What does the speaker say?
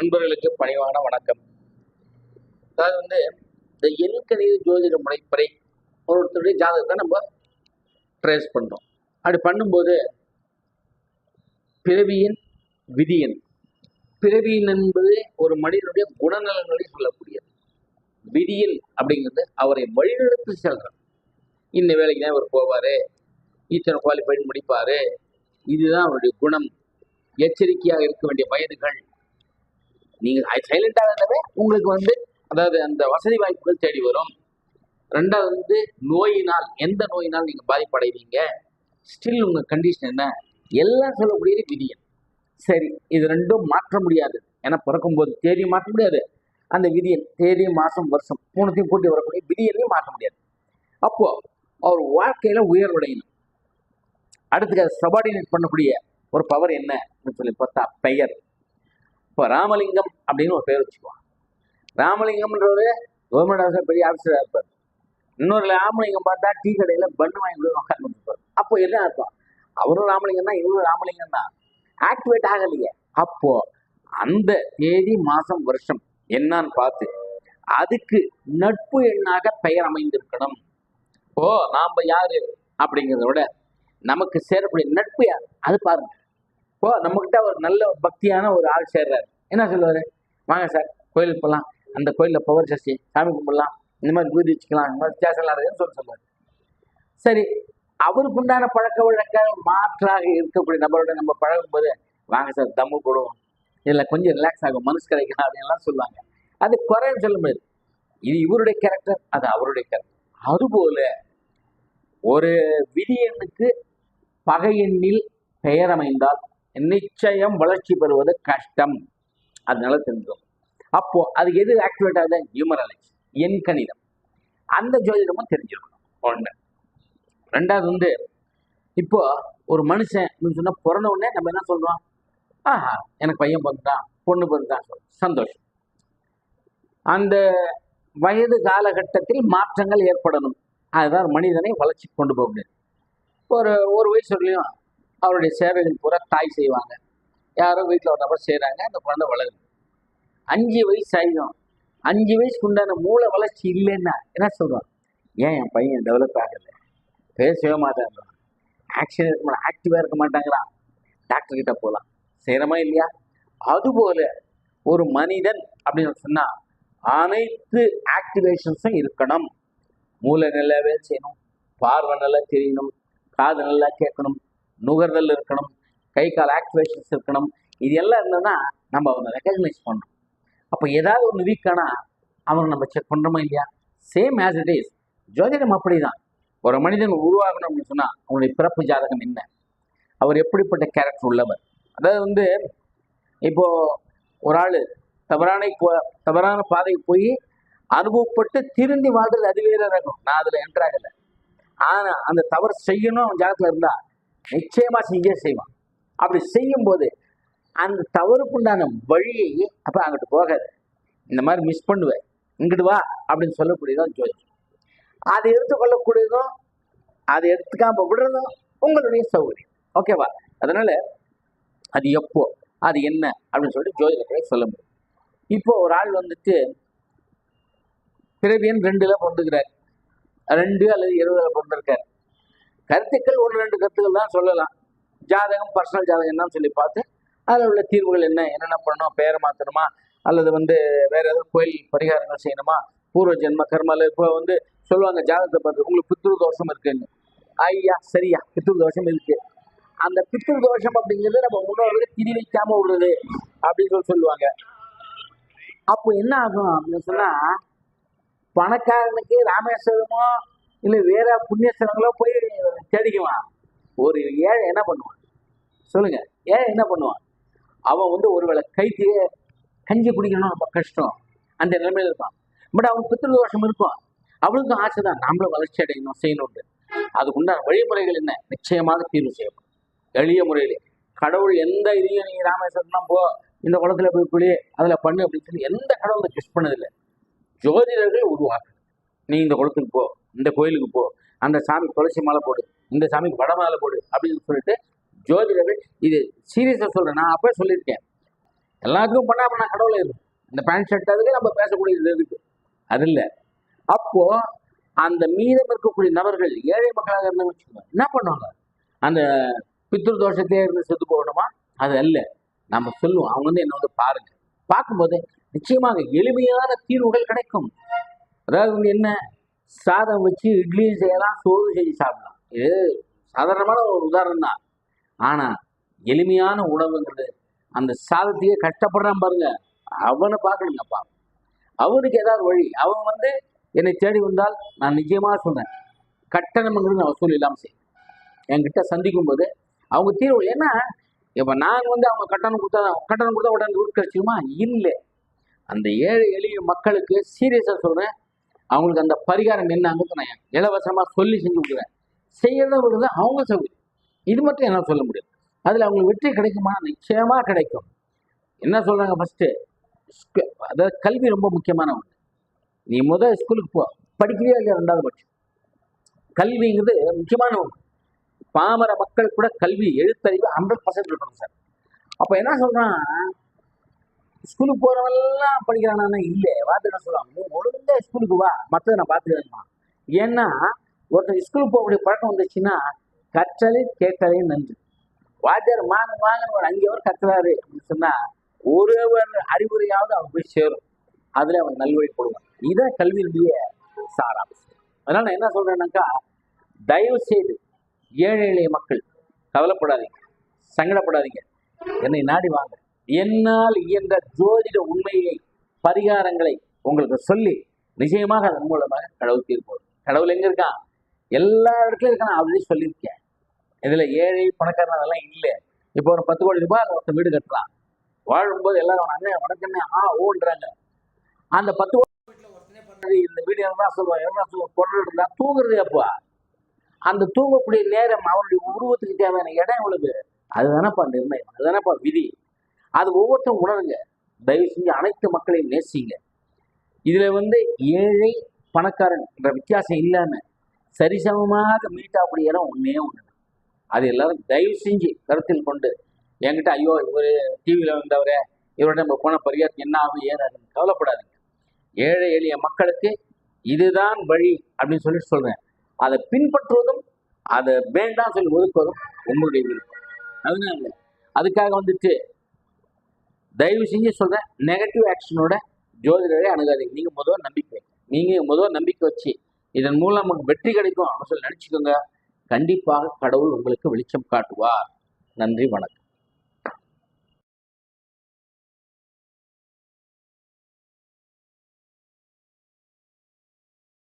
அன்பர்களுக்கு பணிவான வணக்கம். அதாவது வந்து இந்த எண்கணித ஜோதிட முறைப்படி ஒருத்தருடைய ஜாதகத்தை நம்ம ட்ரேஸ் பண்ணுறோம் அப்படி பண்ணும்போது பிறவியின் விதியன். பிறவியின் என்பது ஒரு மனிதனுடைய குணநலன்களை சொல்லக்கூடியது. விதியன் அப்படிங்கிறது அவரை வழிநடத்தி செல்றான். இந்த வேலைக்கு தான் இவர் போவார். இத்தனை குவாலிஃபைடு முடிப்பார். இதுதான் அவருடைய குணம். எச்சரிக்கையாக இருக்க வேண்டிய வயதுகள். நீங்கள் சைலண்டாக இருந்தாவே உங்களுக்கு வந்து அதாவது அந்த வசதி வாய்ப்புகள் தேடி வரும். ரெண்டாவது வந்து நோயினால் எந்த நோயினால் நீங்கள் பாதிப்படைவீங்க? ஸ்டில் உங்கள் கண்டிஷன் என்ன? எல்லாம் சொல்லக்கூடியது விதியம் சரி இது ரெண்டும் மாற்ற முடியாது. ஏன்னா பிறக்கும்போது தேதியும் மாற்ற முடியாது. அந்த விதியம் தேதி மாதம் வருஷம் மூணுத்தையும் கூட்டி வரக்கூடிய விதியனையும் மாற்ற முடியாது. அப்போ அவர் வாழ்க்கையில உயர்வடையணும். அடுத்து அதை சபார்டினேட் பண்ணக்கூடிய ஒரு பவர் என்ன? அப்படின்னு சொல்லி பார்த்தா பெயர். இப்போ ராமலிங்கம் அப்படின்னு ஒரு பேர் வச்சுக்குவான் ராமலிங்கம்ன்றவர் கவர்மெண்ட் ஆஃபீஸர் பெரிய ஆஃபீஸராக இருப்பார். இன்னொரு ராமலிங்கம் பார்த்தா டீ கடையில் பண்ணு வாங்கி கொடுத்து உட்காந்துருப்பார் அப்போ என்ன அர்த்தம்? அவரும் ராமலிங்கம் தான் இவரும் ராமலிங்கம் தான். ஆக்டிவேட் ஆகலையே. அப்போ அந்த தேதி மாதம் வருஷம் என்னன்னு பார்த்து அதுக்கு நட்பு எண்ணாக பெயர் அமைந்திருக்கணும். ஓ நாம் யாரு? அப்படிங்கிறத விட நமக்கு சேரக்கூடிய நட்பு யார்? அது பாருங்க. இப்போ நம்மக்கிட்ட ஒரு நல்ல ஒரு பக்தியான ஒரு ஆள் சேர்றாரு. என்ன சொல்லுவாரு? வாங்க சார் கோயிலுக்கு போகலாம் அந்த கோயிலில் பவர் சஷ்டி சாமி கும்பிடலாம். இந்த மாதிரி பூஜை வச்சுக்கலாம். இந்த மாதிரி வித்தியாசம் இருக்குன்னு சொல்லி சொல்லுவார். சரி அவருக்கு உண்டான பழக்க வழக்க மாற்றாக இருக்கக்கூடிய நபரோட நம்ம பழகும்போது வாங்க சார் தம்மு போடுவோம். இதில் கொஞ்சம் ரிலாக்ஸ் ஆகும் மனசு கிடைக்கலாம் அப்படின்லாம் சொல்லுவாங்க. அது குறைன்னு சொல்ல முடியாது இது இவருடைய கேரக்டர் அது அவருடைய கேரக்டர் அதுபோல ஒரு விதியனுக்கு பகை எண்ணில் பெயர் அமைந்தால் நிச்சயம் வளர்ச்சி பெறுவது கஷ்டம். அதனால தெரிஞ்சுக்கணும் அப்போ அது எது ஆக்டிவேட் ஆகுது? நியூமராலஜி என் கணிதம் அந்த ஜோதிடமும் தெரிஞ்சிருக்கணும். ஒன்று ரெண்டாவது வந்து இப்போ ஒரு மனுஷன் சொன்னா பிறந்த உடனே நம்ம என்ன சொல்றோம்? ஆஹா எனக்கு பையன் பிறந்தான் பொண்ணு பிறந்தான் சொல்றோம். சந்தோஷம். அந்த வயது காலகட்டத்தில் மாற்றங்கள் ஏற்படணும். அதுதான் மனிதனை வளர்ச்சி கொண்டு போக முடியாது ஒரு ஒரு வயசுலையும் அவருடைய சேவைகள் பூரா தாய் செய்வாங்க. யாரோ வீட்டில் ஒரு நபர் செய்கிறாங்க அந்த குழந்தை வளருது. அஞ்சு வயசு ஆகிடும் அஞ்சு வயசுக்கு உண்டான மூளை வளர்ச்சி இல்லைன்னா என்ன சொல்கிறான் ஏன் என் பையன் டெவலப் ஆகலை? பேசவே மாட்டாங்கிறான். ஆக்ஷன் இருக்க மாட்டான். ஆக்டிவாக இருக்க மாட்டாங்கிறான். டாக்டர்கிட்ட போகலாம் செய்கிறமா இல்லையா? அதுபோல ஒரு மனிதன் அப்படின்னு சொன்னால் அனைத்து ஆக்டிவேஷன்ஸும் இருக்கணும். மூளை நல்லா வேலை செய்யணும். பார்வை நல்லா தெரியணும். காது நல்லா கேட்கணும். நுகர்தல் இருக்கணும் கை கால் ஆக்டிவேஷன்ஸ் இருக்கணும் இது எல்லாம் இருந்ததுன்னா நம்ம அவனை ரெக்கக்னைஸ் பண்ணுறோம் அப்போ ஏதாவது ஒன்று வீக்கானா அவனை நம்ம செக் பண்ணுறோமா இல்லையா? சேம் ஆஸ் இட் இஸ் ஜோதிடம் அப்படிதான். ஒரு மனிதன் உருவாகணும் அப்படின்னு சொன்னால் அவனுடைய பிறப்பு ஜாதகம் என்ன? அவர் எப்படிப்பட்ட கேரக்டர் உள்ளவர்? அதாவது வந்து இப்போது ஒரு ஆள் தவறான தவறான பாதைக்கு போய் அனுபவப்பட்டு திருந்தி வாழ்றது அது வேற இருக்கும் நான் அதில் என்ட்ராகலை ஆனால் அந்த தவறு செய்யணும் அவன் ஜாதகத்தில் இருந்தால் நிச்சயமா செஞ்சே செய்வான். அப்படி செய்யும்போது அந்த தவறுக்குண்டான வழியை அப்போ அங்கிட்டு போகாது. இந்த மாதிரி மிஸ் பண்ணுவேன். இங்கிட்டு வா அப்படின்னு சொல்லக்கூடியதான் ஜோதிடம் அதை எடுத்துக்கொள்ளக்கூடியதும் அதை எடுத்துக்காம விடுறதும் உங்களுடைய சௌகரியம். ஓகேவா அதனால அது எப்போ அது என்ன அப்படின்னு சொல்லிட்டு ஜோதிடத்தை சொல்ல முடியும். இப்போ ஒரு ஆள் வந்துட்டு பிறவியன் ரெண்டுல பிறந்துக்கிறார் ரெண்டு அல்லது இருபதுல பிறந்திருக்கார். கருத்துக்கள் ஒன்று ரெண்டு கருத்துக்கள் தான் சொல்லலாம். ஜாதகம் பர்சனல் ஜாதகம் தான் சொல்லி பார்த்து அதில் உள்ள தீர்வுகள் என்ன என்னென்ன பண்ணணும் பேரை மாற்றணுமா அல்லது வந்து வேற ஏதாவது கோயில் பரிகாரங்கள் செய்யணுமா பூர்வ ஜென்ம கர்மால இப்போ வந்து சொல்லுவாங்க ஜாதகத்தை பார்த்து உங்களுக்கு பித்ரு தோஷம் இருக்குன்னு. ஐயா சரியா பித்ரு தோஷம் இருக்கு. அந்த பித்ரு தோஷம் அப்படிங்கிறது நம்ம முன்னோர்களுக்கு திரி வைக்காம விடுறது அப்படின்னு சொல்லி சொல்லுவாங்க. அப்போ என்ன ஆகும் அப்படின்னு சொன்னா பணக்காரனுக்கு ராமேஸ்வரமோ இல்லை வேற புண்ணியஸ்தலங்களோ போய் தேடிக்குவான் ஒரு ஏழை என்ன பண்ணுவான்? சொல்லுங்க. ஏழை என்ன பண்ணுவான்? அவன் வந்து ஒருவேளை கைக்கு கஞ்சி குடிக்கணும் ரொம்ப கஷ்டம். அந்த நிலைமையில இருப்பான். பட் அவன் பித்திருதோஷம் இருக்கும். அவளுக்கும் ஆசை தான். நாமளும் வளர்ச்சி அடையணும் செய்யணும்னு. அதுக்குண்டான வழிமுறைகள் என்ன? நிச்சயமாக தீர்வு செய்யப்படும் எளிய முறையிலே. கடவுள் எந்த இதையும் நீ ராமேஸ்வரம் தான் போ இந்த குளத்துல போய் குளி அதில் பண்ணு அப்படின்னு சொல்லி எந்த கடவுளும் கிஷ் பண்ணதில்லை. ஜோதிடர்கள் உருவாக்கு நீ இந்த குளத்துக்கு போ. இந்த கோயிலுக்கு போ. அந்த சாமி துளசி மாலை போடு. இந்த சாமிக்கு வட மாலை போடு அப்படின்னு சொல்லிட்டு ஜோதிடர்கள் இது சீரியஸாக சொல்கிறேன் நான் அப்போ சொல்லியிருக்கேன். எல்லாத்துக்கும் பண்ணா நான் கடவுளே இருக்கும் இந்த பேண்ட் ஷர்ட் அதுக்கு நம்ம பேசக்கூடியது இருக்குது அது இல்லை. அப்போது அந்த மீதம் இருக்கக்கூடிய நபர்கள் ஏழை மக்களாக இருந்தாங்க வச்சுக்கோங்க. என்ன பண்ணுவாங்க? அந்த பித்ரு தோஷத்தையே இருந்து செத்து போகணுமா? அது அல்ல. நம்ம சொல்லுவோம். அவங்க வந்து என்ன வந்து பாருங்க. பார்க்கும்போது நிச்சயமாக எளிமையான தீர்வுகள் கிடைக்கும். அதாவது வந்து என்ன? சாதம் வச்சு இட்லி செய்யலாம் சோறு செஞ்சு சாப்பிடலாம். இது சாதாரணமான ஒரு உதாரணம் தான். ஆனால் எளிமையான உணவுங்கிறது அந்த சாதத்தையே கஷ்டப்படுறான் பாருங்க. அவனை பார்க்கணுங்கப்பா அவனுக்கு ஏதாவது வழி. அவன் வந்து என்னை தேடி வந்தால் நான் நிச்சயமாக சொன்னேன் கட்டணம்ங்கிறது நான் வசூல் இல்லாமல் செய்யும். என்கிட்ட சந்திக்கும் போது அவங்க தீர்வு ஏன்னா இப்போ நான் வந்து அவங்க கட்டணம் கொடுத்தா கட்டணம் கொடுத்தா உடனே ரூட் கிடைச்சிருமா இல்லை. அந்த ஏழை எளிய மக்களுக்கு சீரியஸாக சொல்கிறேன் அவங்களுக்கு அந்த பரிகாரம் என்னங்கிறது நான் இலவசமாக சொல்லி செஞ்சு கொடுக்குறேன். செய்யறத விடுறது அவங்க சௌகரியம். இது மட்டும் என்னால் சொல்ல முடியும் அதில் அவங்களுக்கு வெற்றி கிடைக்குமா? நிச்சயமாக கிடைக்கும். என்ன சொல்கிறாங்க ஃபஸ்ட்டு அதாவது கல்வி ரொம்ப முக்கியமான ஒன்று நீ முதல் ஸ்கூலுக்கு போ. படிக்கிறியா இல்லையா ரெண்டாவது பட்சம் கல்விங்கிறது முக்கியமான ஒன்று பாமர மக்கள் கூட கல்வி எழுத்தறிவு ஹண்ட்ரட் பர்சன்ட் இருக்கணும் சார். அப்போ என்ன சொல்கிறான் ஸ்கூலுக்கு போகிறவெல்லாம் படிக்கிறானா? இல்லை. வார்த்தை என்ன சொல்லுவாங்க நீ ஒழுங்கா ஸ்கூலுக்கு வா. மற்றதை நான் பார்த்துக்கிறேன்மா ஏன்னா ஒருத்தர் ஸ்கூலுக்கு போகக்கூடிய பழக்கம் வந்துச்சுன்னா கற்றலை கேட்டலே நன்று. வாத்தியார் வாங்க வாங்க ஒரு அங்கே அவர் கத்துறாரு. அப்படின்னு சொன்னா ஒரு ஒரு அறிவுரையாவது அவன் போய் சேரும். அதுல அவன் நல்வழி போடுவான். இதுதான் கல்வியினுடைய சாராம்சம். அதனால நான் என்ன சொல்றேன்னாக்கா தயவு செய்து ஏழை எளிய மக்கள் கவலைப்படாதீங்க. சங்கடப்படாதீங்க. என்னை நாடி வாங்க. என்னால் இயன்ற ஜோதிட உண்மையை பரிகாரங்களை உங்களுக்கு சொல்லி நிச்சயமாக அதன் மூலமாக கடவுள் தீர்ப்போம். கடவுள் எங்க இருக்கான் எல்லா இடத்துலையும் இருக்கான் நான் ஆல்ரெடி சொல்லியிருக்கேன். இதுல ஏழை பணக்காரன் அதெல்லாம் இல்லை. இப்போ ஒரு பத்து கோடி ரூபாய் ஒருத்தன் வீடு கட்டலாம். வாழும்போது எல்லாரும் அண்ணன் வணக்கண்ணே ஆ ஓன்றாங்க. அந்த பத்து கோடி வீட்டில் ஒருத்தனே பண்றது இந்த வீடு என்ன சொல்லுவான் என்ன சொல்லுவோம் பொருள் இருந்தா தூங்குறது அப்பா அந்த தூங்கக்கூடிய நேரம் அவனுடைய உருவத்துக்கு தேவையான இடம் எவ்வளவு? அதுதானப்பா நிர்ணயம் அதுதானப்பா விதி. அது ஒவ்வொருத்தரும் உணருங்க. தயவு செஞ்சு அனைத்து மக்களையும் நேசிங்க. இதுல வந்து ஏழை பணக்காரன் என்ற வித்தியாசம் இல்லாம சரிசமமாக மீட் ஆகக்கூடிய ஒன்றே ஒன்று அது எல்லாரும் தயவு செஞ்சு கருத்தில் கொண்டு என்கிட்ட ஐயோ இவர் டிவியில் வந்தவரே இவரோட நம்ம போன பரிகாரம் என்ன ஆகும் ஏறாதுன்னு கவலைப்படாதீங்க. ஏழை எளிய மக்களுக்கு இதுதான் வழி அப்படின்னு சொல்லிட்டு சொல்றேன். அதை பின்பற்றுவதும் அதை வேண்டாம் சொல்லி ஒதுக்குவதும் உங்களுடைய விருப்பம். அதனால அதுக்காக வந்துட்டு தயவு செஞ்சு சொல்றேன் நெகட்டிவ் ஆக்ஷனோட ஜோதிடரை அணுகாதீங்க. நீங்க முதல் நம்பிக்கை நீங்கள் நீங்க முதல் நம்பிக்கை வச்சு இதன் மூலம் நமக்கு வெற்றி கிடைக்கும் அப்படின்னு சொல்லி நினைச்சுக்கோங்க. கண்டிப்பாக கடவுள் உங்களுக்கு வெளிச்சம் காட்டுவார். நன்றி வணக்கம்.